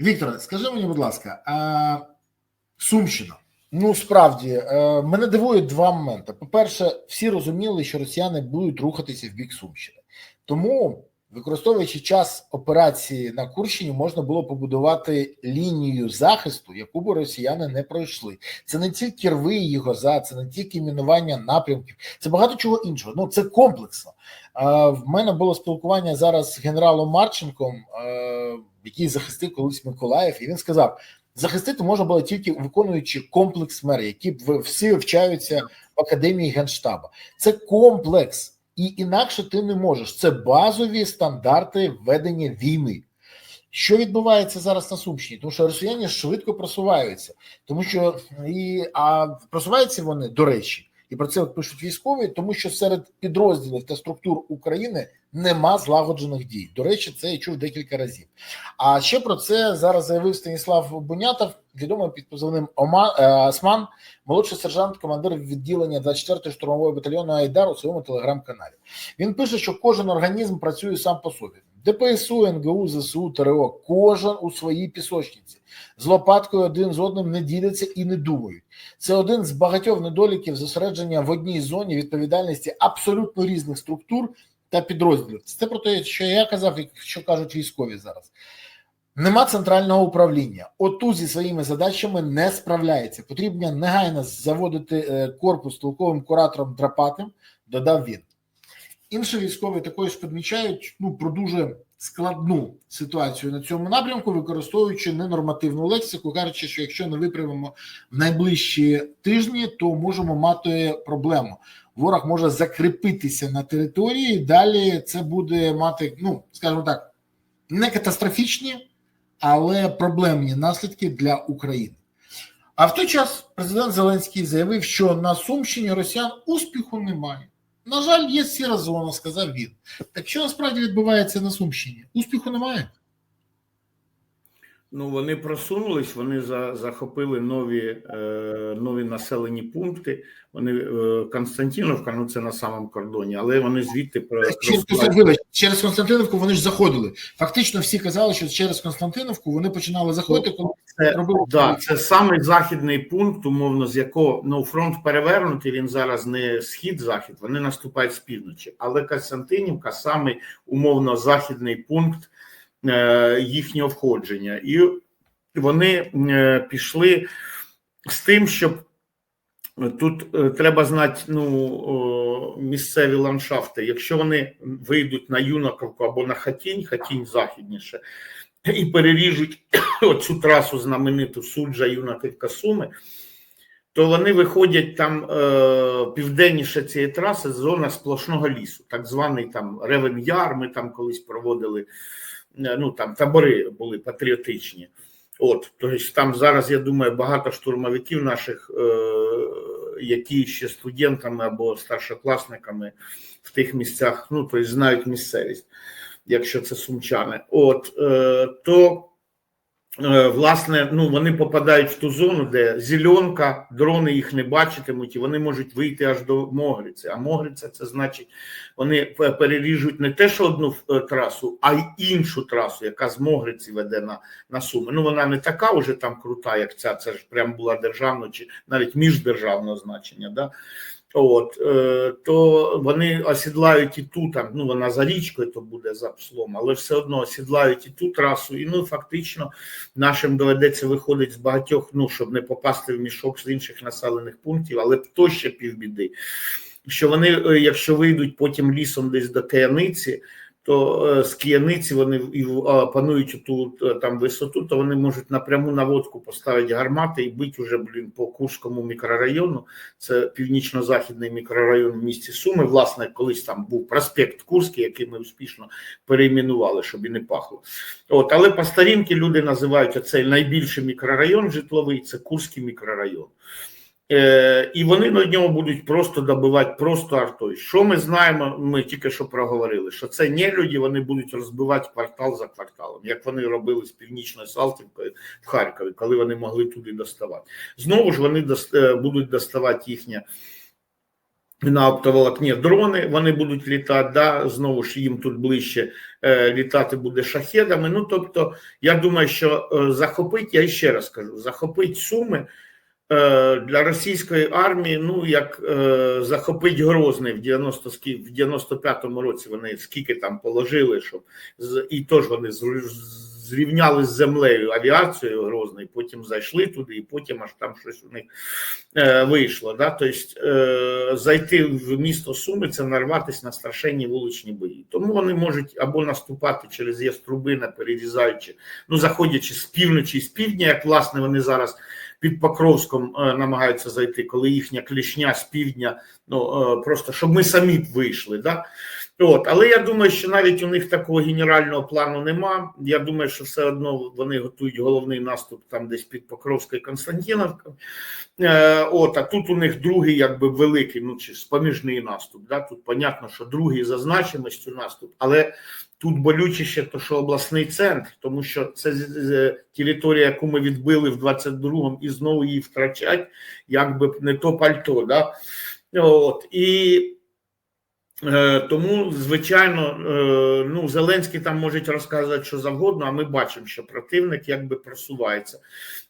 Вікторе, скажи мені, будь ласка, а Сумщина. Ну, справді, е, мене дивують два моменти. По-перше, всі розуміли, що росіяни будуть рухатися в бік Сумщини. Тому, використовуючи час операції на Курщині, можна було побудувати лінію захисту, яку б росіяни не пройшли. Це не тільки рви і гоза, це не тільки мінування напрямків, це багато чого іншого. Ну це комплексно. Е, В мене було спілкування зараз з генералом Марченком, е, який захистив колись Миколаїв, і він сказав: захистити можна було тільки виконуючи комплекс мер, які всі вивчаються в академії генштаба. Це комплекс, і інакше ти не можеш. Це базові стандарти ведення війни. Що відбувається зараз на Сумщині? Тому що росіяни швидко просуваються, тому що і а просуваються вони до речі, і про це от пишуть військові, тому що серед підрозділів та структур України нема злагоджених дій. До речі, це я чув декілька разів. А ще про це зараз заявив Станіслав Бунятов, відомий під позивним е, Осман, молодший сержант, командир відділення 24-ї штурмової батальйону Айдар у своєму телеграм-каналі. Він пише, що кожен організм працює сам по собі. ДПСУ, НГУ, ЗСУ, ТРО, кожен у своїй пісочниці. З лопаткою один з одним не діляться і не думають. Це один з багатьох недоліків зосередження в одній зоні відповідальності абсолютно різних структур та підрозділів. Це про те, що я казав, і що кажуть військові зараз. Нема центрального управління. ОТУ зі своїми задачами не справляється. Потрібно негайно заводити е, корпус толковим куратором Драпатим, додав він. Інші військові також підмічають ну, про дуже складну ситуацію на цьому напрямку, використовуючи ненормативну лексику, кажучи, що якщо не виправимо в найближчі тижні, то можемо мати проблему. Ворог може закріпитися на території, далі це буде мати, ну скажімо так, не катастрофічні, але проблемні наслідки для України. А в той час президент Зеленський заявив, що на Сумщині росіян успіху немає. На жаль, є сіра зона, сказав він. Так що насправді відбувається на Сумщині? Успіху немає. Ну, вони просунулись, вони за, захопили нові, е, нові населені пункти. Вони е, Константиновка, ну це на самому кордоні, але вони звідти про Через, вибач, через Константиновку вони ж заходили. Фактично всі казали, що через Константиновку вони починали заходити, коли Це, робили да, це самий західний пункт, умовно, з якого ну фронт перевернутий. Він зараз не схід-захід, вони наступають з півночі. Але Константинівка самий умовно західний пункт їхнього входження, і вони е, пішли з тим, щоб тут е, треба знати ну, місцеві ландшафти. Якщо вони вийдуть на Юнаковку або на Хатінь, Хатінь західніше, і переріжуть оцю трасу знамениту суджа Юнаковка Суми, то вони виходять там е, південніше цієї траси зона сплошного лісу, так званий там Ревен Яр. Ми там колись проводили е, ну там табори були патріотичні. От, тобто там зараз, я думаю, багато штурмовиків наших, е, які ще студентами або старшокласниками в тих місцях, ну тобто знають місцевість, якщо це сумчани. От е, то е, власне, ну вони попадають в ту зону, де зеленка, дрони їх не бачитимуть, і вони можуть вийти аж до Могриці. А Могриця це значить, вони переріжуть не те, що одну е, трасу, а й іншу трасу, яка з Могриці веде на, на Суми. Ну вона не така вже там крута, як ця. Це ж прям була державна чи навіть міждержавного значення. Да? От е, то вони осідлають і ту там, ну вона за річкою, то буде за пслом, але все одно осідлають і ту трасу, і ну фактично нашим доведеться виходити з багатьох, ну щоб не попасти в мішок з інших населених пунктів, але то ще півбіди. Що вони, е, якщо вийдуть потім лісом десь до Кияниці, то е, з Кияниці вони і панують ту е, там висоту, то вони можуть напряму наводку поставити гармати і бити уже блін по Курському мікрорайону. Це північно-західний мікрорайон в місті Суми. Власне, колись там був проспект Курський, який ми успішно перейменували, щоб і не пахло. От, але по старінки люди називають оцей найбільший мікрорайон житловий, це Курський мікрорайон. Е, і вони на ньому будуть просто добивати просто артою. Що ми знаємо? Ми тільки що проговорили, що це не люди, вони будуть розбивати квартал за кварталом, як вони робили з північною Салтівкою в Харкові, коли вони могли туди доставати. Знову ж вони е, будуть доставати їхнє на оптоволокні дрони, вони будуть літати. Да? Знову ж їм тут ближче е, літати буде шахедами. Ну тобто, я думаю, що е, захопить, я ще раз кажу, захопить суми. Е, Для російської армії, ну як е, захопить Грозний в 90 в 95-му році вони скільки там положили, щоб і теж вони зрівняли з землею авіацією Грозний, потім зайшли туди, і потім аж там щось у них е, вийшло. Да? Тобто зайти в місто Суми це нарватися на страшенні вуличні бої. Тому вони можуть або наступати через Яструбина, перерізаючи, ну заходячи з півночі і з півдня, як власне вони зараз під Покровськом е, намагаються зайти, коли їхня клішня з півдня, ну е, просто щоб ми самі б вийшли. Да? От, але я думаю, що навіть у них такого генерального плану нема. Я думаю, що все одно вони готують головний наступ там десь під Покровською Константиновкою. Е, от, а тут у них другий, якби великий, ну чи споміжний наступ. Да? Тут понятно, що другий за значимостю наступ, але тут болючіше, то що обласний центр, тому що це територія, яку ми відбили в 22-му і знову її втрачать, якби не то пальто. Да? От, і Е, Тому, звичайно, е, ну Зеленський там можуть розказувати що завгодно, а ми бачимо, що противник якби просувається.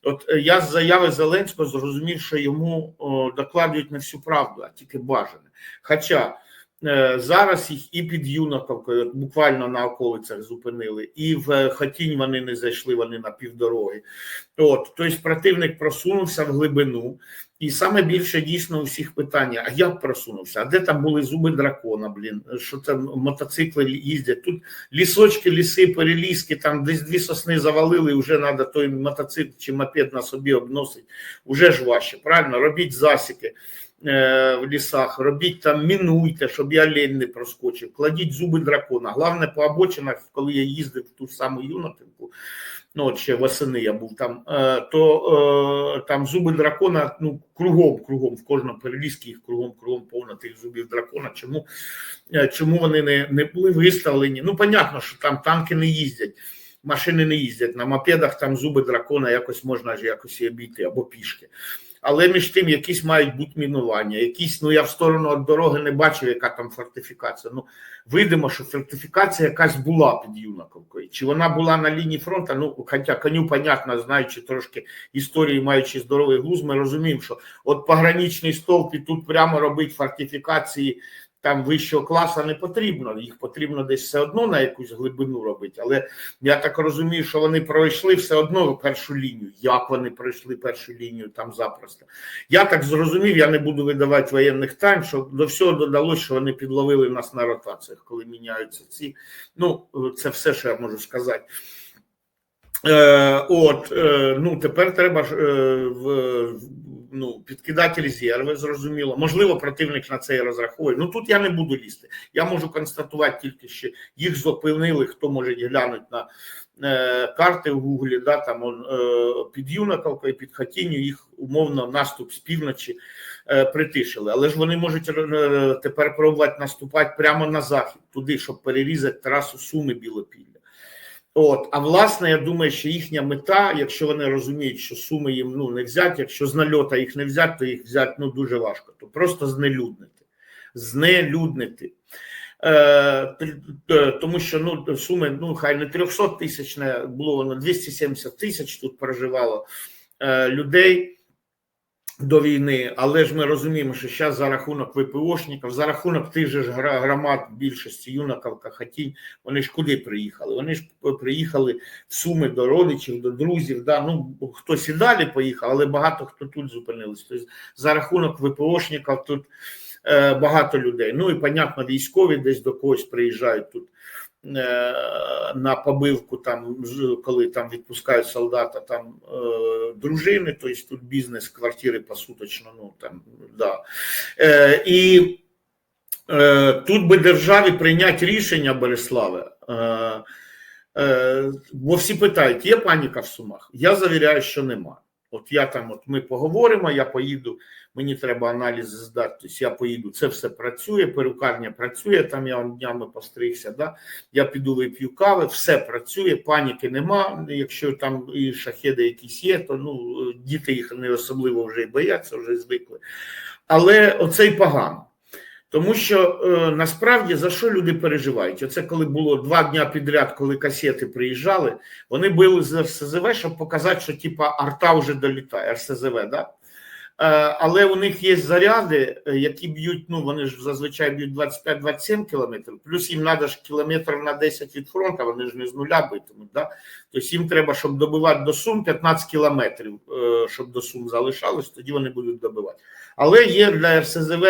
От е, я з заяви Зеленського зрозумів, що йому о, докладують не всю правду, а тільки бажане. Хоча е, зараз їх і під Юнаковкою, буквально на околицях зупинили, і в е, Хотінь вони не зайшли, вони на півдороги. От, тобто противник просунувся в глибину. І саме більше дійсно у всіх питання: а як просунувся? А де там були зуби дракона? Блін, що там мотоцикли їздять? Тут лісочки, ліси, перелізки, там десь дві сосни завалили, вже треба той мотоцикл чи мопед на собі обносить. Уже ж важче. Правильно, робіть засіки е, в лісах, робіть там, мінуйте, щоб я лень не проскочив, кладіть зуби дракона. Головне по обочинах, коли я їздив в ту саму юнотинку, ну ще восени я був там, е, то е, там зуби дракона, ну кругом, кругом, в кожному перелізці їх кругом, кругом повно тих зубів дракона. Чому, е, чому вони не, не були виставлені? Ну, понятно, що там танки не їздять. Машини не їздять на мопедах, там зуби дракона якось можна ж якось і обійти або пішки. Але між тим якісь мають бути мінування, якісь, ну я в сторону від дороги не бачив, яка там фортифікація. Ну, видимо, що фортифікація якась була під Юнаковкою. Чи вона була на лінії фронту? Ну, хоча коню, понятно, знаючи трошки історії, маючи здоровий глузд, ми розуміємо, що от пограничний стовп і тут прямо робить фортифікації там вищого класу не потрібно. Їх потрібно десь все одно на якусь глибину робити. Але я так розумію, що вони пройшли все одно першу лінію. Як вони пройшли першу лінію там запросто? Я так зрозумів, я не буду видавати воєнних тайн, що до всього додалося, що вони підловили нас на ротаціях, коли міняються ці. Ну, це все, що я можу сказати. Е, От, е, ну тепер треба ж е, в, ну, підкидати резерви, зрозуміло. Можливо, противник на це і розраховує. Ну тут я не буду лізти. Я можу констатувати тільки, що їх зупинили, хто може глянути на е, карти в Гуглі, да, там е, під Юнаковкою, під Хатінню, їх умовно наступ з півночі е, притишили. Але ж вони можуть е, тепер пробувати наступати прямо на захід, туди, щоб перерізати трасу Суми Білопілля. От, а власне, я думаю, що їхня мета, якщо вони розуміють, що суми їм ну не взяти, якщо з нальота їх не взяти, то їх взяти ну дуже важко, то просто знелюднити. Знелюднити. Е, тому що ну суми, ну хай не 300 тисячне було воно 270 тисяч тут проживало е, людей до війни, але ж ми розуміємо, що зараз за рахунок ВПОшників, за рахунок тих же громад більшості Юнаковка, Хатінь, вони ж куди приїхали? Вони ж приїхали в Суми до родичів, до друзів. Да? Ну хтось і далі поїхав, але багато хто тут зупинились. Тобто за рахунок ВПОшників тут е, багато людей. Ну і понятно, військові десь до когось приїжджають тут. Е, На побивку, там коли там відпускають солдата, там е, дружини, тобто тут бізнес, квартири посуточно, ну там да. Е, і тут би державі прийняти рішення Бориславе. Бо всі питають, є паніка в Сумах? Я завіряю, що нема. От я там, от ми поговоримо, я поїду, мені треба аналізи здати, тобто я поїду, це все працює, перукарня працює, там я днями постригся, да? я піду вип'ю кави, все працює, паніки нема. Якщо там і шахеди якісь є, то ну, діти їх не особливо вже й бояться, вже звикли. Але оце й погано. Тому що е, насправді за що люди переживають? Оце коли було два дня підряд, коли касети приїжджали, вони били з РСЗВ, щоб показати, що типа арта вже долітає, РСЗВ, да? Е, але у них є заряди, е, які б'ють, ну вони ж зазвичай б'ють 25-27 кілометрів, плюс їм треба ж кілометр на 10 від фронту, вони ж не з нуля битимуть. Да? Тобто їм треба, щоб добивати до Сум 15 кілометрів, е, щоб до Сум залишалось, тоді вони будуть добивати. Але є для РСЗВ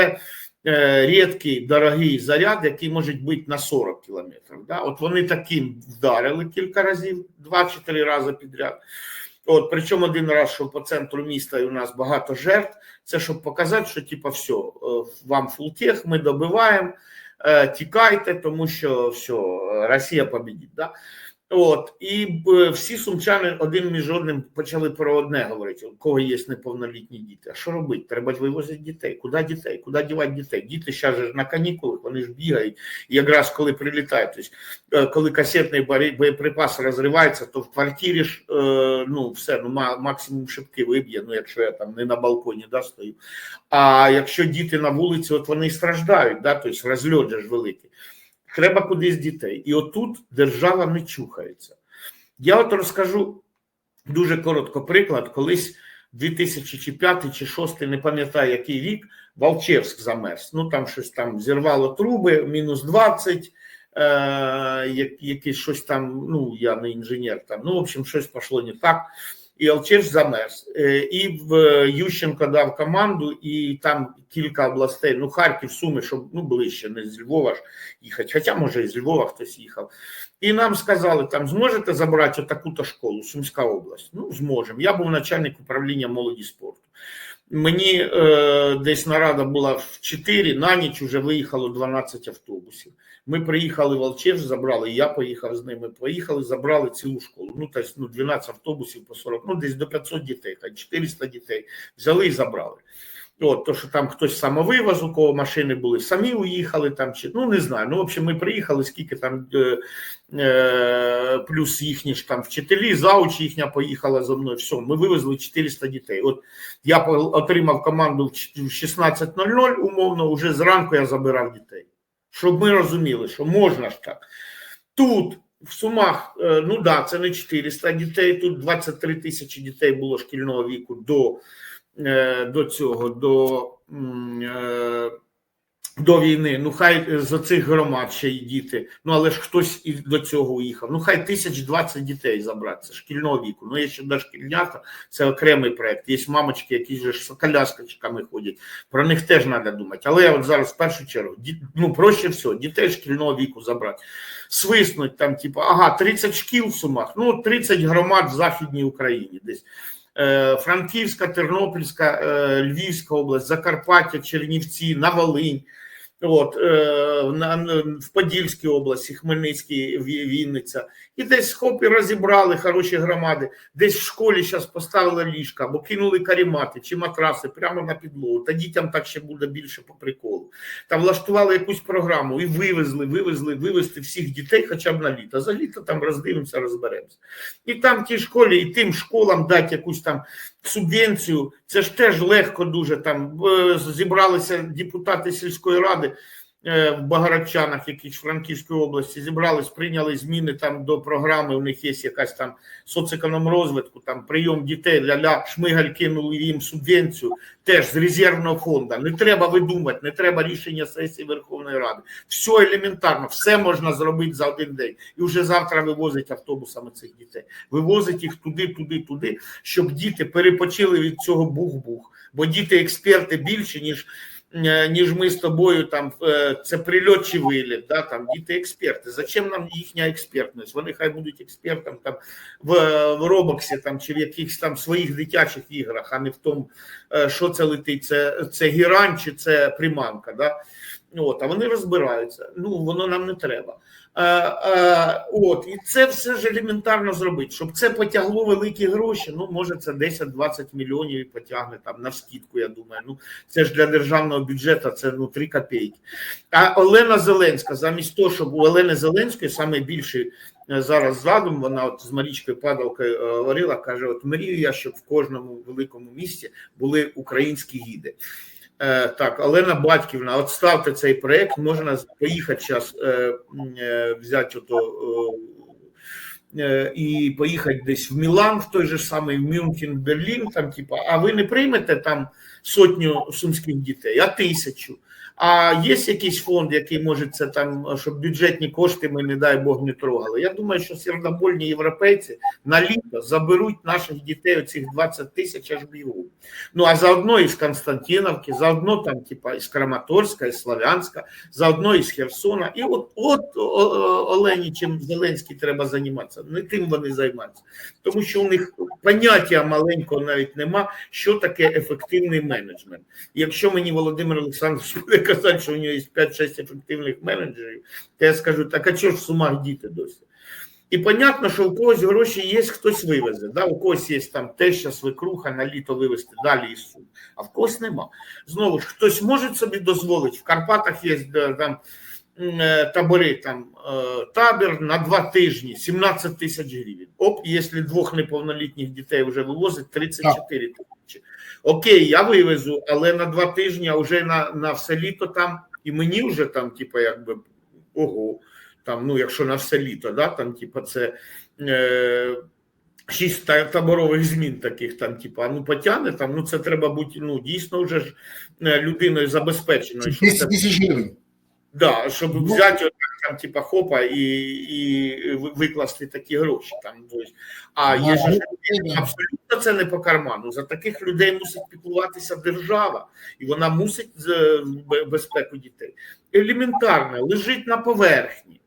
рідкий дорогий заряд, який може бути на 40 кілометрів. Да? От вони таким вдарили кілька разів, два чи три рази підряд. От, причому один раз, що по центру міста і у нас багато жертв, це щоб показати, що типа все, е, вам фултех, ми добиваємо, е, тікайте, тому що все, Росія побідить. Да? От, і всі сумчани один між одним почали про одне говорити: у кого є неповнолітні діти. А що робити? Треба вивозити дітей. Куди дітей? Куди дівати дітей? Діти зараз ж на канікулах, вони ж бігають. Якраз коли прилітають, тобто, е, коли касетний боє- боєприпас розривається, то в квартирі ж е, ну все, ну ма- максимум шибки виб'є, ну якщо я там не на балконі да, стою. А якщо діти на вулиці, от вони і страждають, да, тобто розльот ж великий. Треба кудись дітей. І отут держава не чухається. Я от розкажу дуже коротко приклад. Колись 2005 чи 2006, не пам'ятаю який рік, Волчевськ замерз. Ну там щось там зірвало труби, мінус 20, е, як- якесь щось там, ну я не інженер, там, ну, в общем, щось пішло не так. І Алчевськ замерз. Е, І в е, Ющенко дав команду, і там кілька областей, ну Харків, Суми, щоб ну ближче, не з Львова ж їхати, хоча може і з Львова хтось їхав. І нам сказали, там зможете забрати таку-то школу, Сумська область. Ну, зможемо. Я був начальник управління молоді спорту. Мені е, десь нарада була в 4, на ніч вже виїхало 12 автобусів. Ми приїхали в Алчевськ, забрали, я поїхав з ними. Поїхали, забрали цілу школу. Ну, тобто, ну, 12 автобусів по 40, ну десь до 500 дітей, хай 400 дітей. Взяли і забрали. От, то, що там хтось самовивоз, у кого машини були, самі уїхали там, чи ну не знаю. Ну, в общем, ми приїхали, скільки там е, е, плюс їхні ж там вчителі, заучі їхня поїхала зо мною. Все, ми вивезли 400 дітей. От я отримав команду в в 16.00, умовно, уже зранку я забирав дітей. Щоб ми розуміли, що можна ж так. Тут в Сумах, е, ну да, це не 400 дітей, тут 23 тисячі дітей було шкільного віку до, е, до цього, до, е, до війни. Ну, хай з оцих громад ще й діти. Ну, але ж хтось і до цього уїхав. Ну, хай 1020 дітей забрати, це шкільного віку. Ну, є ще дошкільнята, це окремий проект. Є мамочки, які ж з коляскочками ходять. Про них теж треба думати. Але я от зараз в першу чергу, ну, проще все, дітей шкільного віку забрати. Свиснуть там, типу, ага, 30 шкіл в Сумах, ну, 30 громад в Західній Україні десь. Е, Франківська, Тернопільська, е, Львівська область, Закарпаття, Чернівці, на Волинь. От, е, в Подільській області, Хмельницький, Вінниця. І десь хоп і розібрали хороші громади. Десь в школі зараз поставили ліжка або кинули карімати чи матраси прямо на підлогу. Та дітям так ще буде більше по приколу. Та влаштували якусь програму і вивезли, вивезли, вивезти всіх дітей хоча б на літо. За літо там роздивимося, розберемося. І там тій школі, і тим школам дати якусь там субвенцію. Це ж теж легко дуже. Там е, зібралися депутати сільської ради в Багарачанах, якісь Франківської області, зібрались, прийняли зміни там до програми. У них є якась там соцекономрозвитку, там прийом дітей ля-ля, шмигаль кинули їм субвенцію, теж з резервного фонду. Не треба видумати, не треба рішення сесії Верховної Ради. Все елементарно, все можна зробити за один день. І вже завтра вивозить автобусами цих дітей. Вивозить їх туди, туди, туди, щоб діти перепочили від цього бух-бух. Бо діти експерти більше, ніж. Ніж ми з тобою там е, це прильот чи виліт, да, там діти експерти. Зачем нам їхня експертність? Вони хай будуть експертом там в, в Робоксі там чи в якихось там своїх дитячих іграх, а не в тому, е, що це летить. Це, це гірань чи це приманка. Да? От, а вони розбираються. Ну воно нам не треба. Е, е, от, і це все ж елементарно зробити, щоб це потягло великі гроші. Ну, може, це 10-20 мільйонів і потягне там на скидку, я думаю. Ну, це ж для державного бюджету це ну 3 копійки. А Олена Зеленська, замість того, щоб у Олени Зеленської саме більший е, зараз задум, вона от з Марічкою Падалкою е, говорила, каже: от мрію я, щоб в кожному великому місті були українські гіди. Е, так, Олена Батьківна, от ставте цей проект, можна поїхати зараз е, е, взяти ото, і поїхати десь в Мілан, в той же самий в Мюнхен, Берлін, там, типа, а ви не приймете там сотню сумських дітей, а тисячу. А є якийсь фонд, який може це там, щоб бюджетні кошти ми, не дай Бог, не трогали. Я думаю, що сердобольні європейці на літо заберуть наших дітей оцих 20 тисяч аж бігу. Ну а заодно із Константиновки, заодно там, типа із Краматорська, із Славянська, заодно із Херсона. І от от Олені, чим Зеленський треба займатися. Не тим вони займаються, тому що у них поняття маленького навіть нема, що таке ефективний менеджмент. Якщо мені Володимир Олександрович казати, що у нього є 5-6 ефективних менеджерів, то я скажу, так а чого ж в сумах діти досі? І понятно, що у когось гроші є, хтось вивезе. Да? У когось є там теща, свекруха на літо вивезти далі із суд, а в когось нема. Знову ж, хтось може собі дозволити. В Карпатах є там е, табори, там е, табір на два тижні, 17 тисяч гривень. Оп, якщо двох неповнолітніх дітей вже вивозить, 34 тисячі. Окей, я вивезу, але на два тижні, а вже на, на все літо там, і мені вже там, типу, якби ого там, ну, якщо на все літо, да, там, типу, це е, шість таборових змін таких, там, типу, а ну потягне, там, ну це треба бути ну, дійсно вже ж е, людиною забезпеченою. щоб 10 тисяч гривень. Да, щоб Ну. взяти отак, там, типа, хопа і, і викласти такі гроші. Там. А Ну, є ж абсолютно це не по карману. За таких людей мусить піклуватися держава, і вона мусить е, безпеку дітей. Елементарно, лежить на поверхні.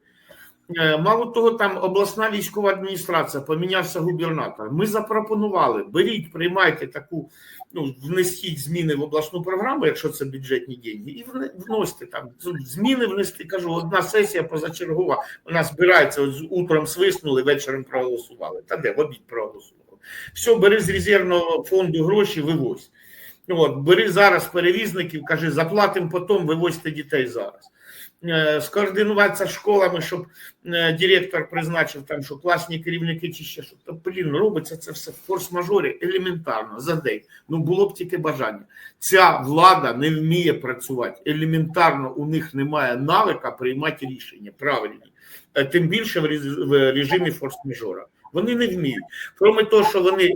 Е, Мало того, там обласна військова адміністрація, помінявся губернатор. Ми запропонували, беріть, приймайте таку, ну, внесіть зміни в обласну програму, якщо це бюджетні деньги, і вносьте там зміни внести. Кажу, одна сесія позачергова. Вона збирається от утром свиснули, вечором проголосували. Та де в обід проголосували. Все, бери з резервного фонду гроші, вивозь. Ну, От, бери зараз перевізників, кажи, заплатимо потім, вивозьте дітей зараз. Е, Скоординуватися з школами, щоб е, директор призначив там, що класні керівники чи ще що. Та, блін, робиться це все в форс-мажорі елементарно за день. Ну було б тільки бажання. Ця влада не вміє працювати. Елементарно у них немає навика приймати рішення правильні, Е, тим більше в режимі форс-мажора. Вони не вміють. Кроме того, що вони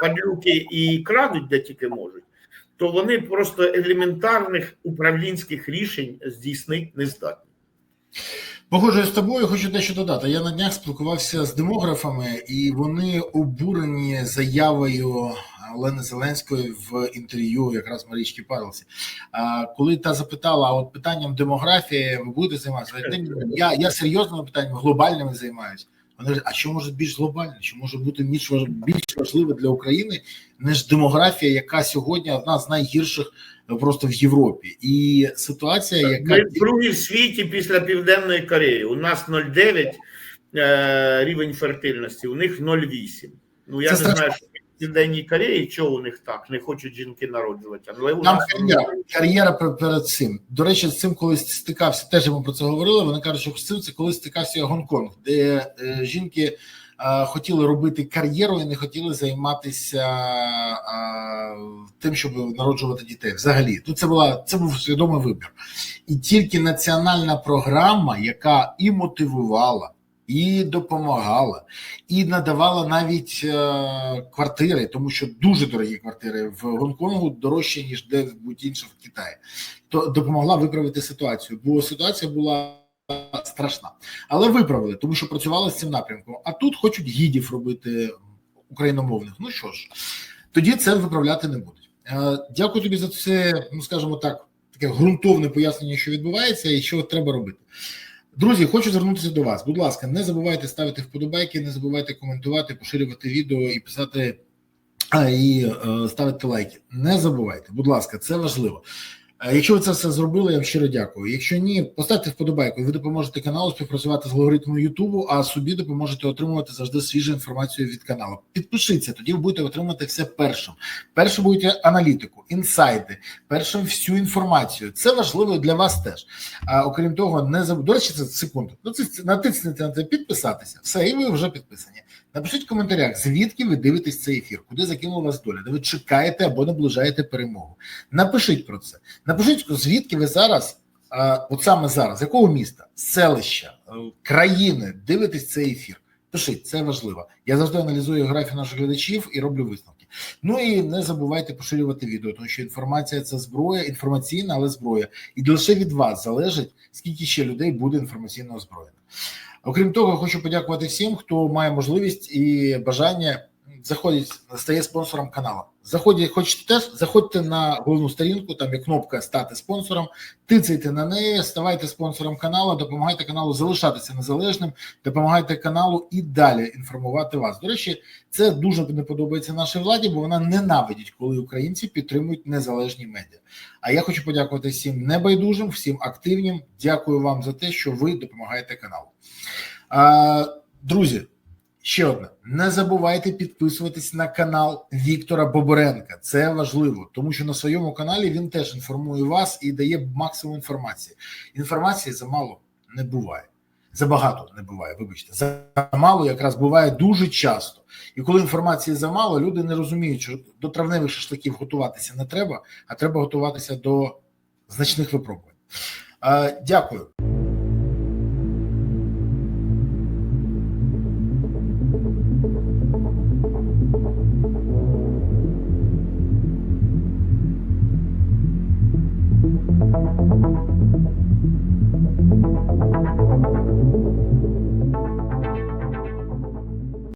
падлюки і крадуть, де тільки можуть, то вони просто елементарних управлінських рішень здійснити не здатні. Погоджуюсь з тобою, хочу дещо додати. Я на днях спілкувався з демографами, і вони обурені заявою Олени Зеленської в інтерв'ю якраз Марічки Парлесі. А коли та запитала, а от питанням демографії ви будете займатися? Я, я серйозними питаннями глобальними займаюся. Вони кажуть, а що може більш глобальне? Що може бути більш більш важливе для України, ніж демографія, яка сьогодні одна з найгірших просто в Європі, і ситуація, яка Ми другі в світі після Південної Кореї. У нас 0,9 е, рівень фертильності, у них 0,8. Ну я Це не страшно. знаю, що Південній Кореї, чого у них так, не хочуть жінки народжувати. Але у Там нас кар'єра, кар'єра перед цим. До речі, з цим колись стикався, теж ми про це говорили. Вони кажуть, що з цим це колись стикався Гонконг, де е, жінки е, хотіли робити кар'єру і не хотіли займатися е, тим, щоб народжувати дітей. Взагалі, тут це була це був свідомий вибір, і тільки національна програма, яка і мотивувала. І допомагала, і надавала навіть е, квартири, тому що дуже дорогі квартири в Гонконгу дорожчі ніж де будь інше в Китаї. То допомогла виправити ситуацію, бо ситуація була страшна, але виправили, тому що працювали з цим напрямком. А тут хочуть гідів робити україномовних. Ну що ж, тоді це виправляти не будуть. Е, Дякую тобі за це, ну скажімо так, таке ґрунтовне пояснення, що відбувається, і що треба робити. Друзі, хочу звернутися до вас. Будь ласка, не забувайте ставити вподобайки, не забувайте коментувати, поширювати відео і писати і е, ставити лайки. Не забувайте, будь ласка, це важливо. Е, Якщо ви це все зробили, я вам щиро дякую. Якщо ні, поставте вподобайку, ви допоможете каналу співпрацювати з алгоритмом Ютубу, а собі допоможете отримувати завжди свіжу інформацію від каналу. Підпишіться, тоді ви будете отримати все першим. Перше будете аналітику, інсайти, першим всю інформацію. Це важливо для вас теж. А окрім того, не забудь. До речі, це секунду. Ну це натиснете на це підписатися. Все, і ви вже підписані. Напишіть в коментарях, звідки ви дивитесь цей ефір, куди закинула вас доля, де ви чекаєте або наближаєте перемогу. Напишіть про це. Напишіть, звідки ви зараз, от саме зараз, з якого міста, селища, е, країни дивитесь цей ефір. Пишіть, це важливо. Я завжди аналізую географію наших глядачів і роблю висновки. Ну і не забувайте поширювати відео, тому що інформація це зброя, інформаційна, але зброя. І лише від вас залежить, скільки ще людей буде інформаційно озброєно. Окрім того, хочу подякувати всім, хто має можливість і бажання заходить, стає спонсором каналу. Заходять, хочете теж, заходьте на головну сторінку, там є кнопка стати спонсором, тицяйте на неї, ставайте спонсором каналу, допомагайте каналу залишатися незалежним, допомагайте каналу і далі інформувати вас. До речі, це дуже не подобається нашій владі, бо вона ненавидить, коли українці підтримують незалежні медіа. А я хочу подякувати всім небайдужим, всім активним. Дякую вам за те, що ви допомагаєте каналу. Друзі, ще одне: не забувайте підписуватись на канал Віктора Боборенка. Це важливо, тому що на своєму каналі він теж інформує вас і дає максимум інформації. Інформації замало не буває. Забагато не буває, вибачте, замало якраз буває дуже часто. І коли інформації замало, люди не розуміють, що до травневих шашликів готуватися не треба, а треба готуватися до значних випробувань. Е, Дякую.